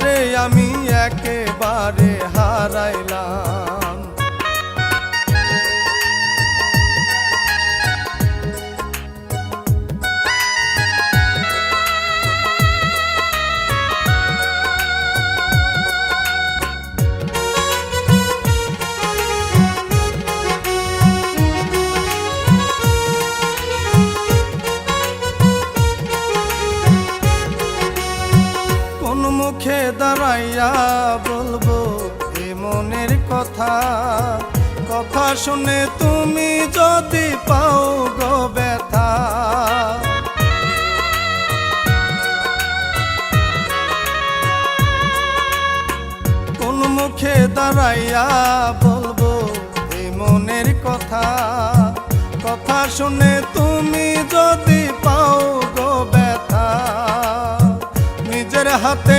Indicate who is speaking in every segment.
Speaker 1: যারে আমি দাঁড়াইয়া বলব, এ মনের কথা। কথা শুনে তুমি যদি পাও গো ব্যথা। কোন মুখে দাঁড়াইয়া বলব, এ মনের কথা। কথা শুনে তুমি যদি পাও গো ব্যথা। নিজের হাতে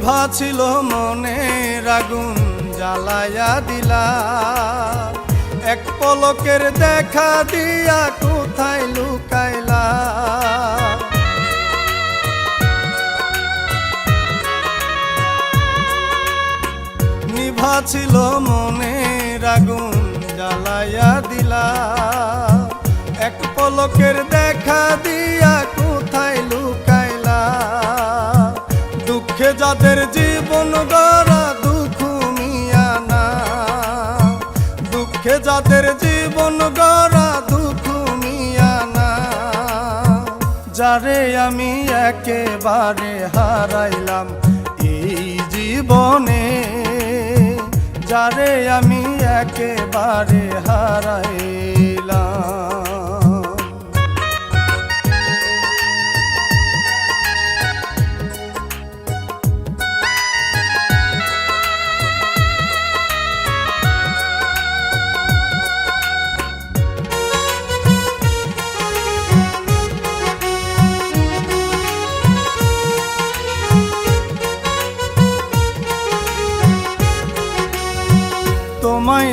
Speaker 1: নিভা ছিল মনের আগুন জ্বালায়া দিলা। এক পলকের দেখা দিয়া কোথায় লুকাইলা? নিভা ছিল মনের আগুন জ্বালায়া দিলা। এক পলকের দুঃখে যাদের জীবন গড়া দুঃখ মিয়ানা যারে আমি একেবারে হারাইলাম এই জীবনে, যারে আমি একেবারে হারাইলাম।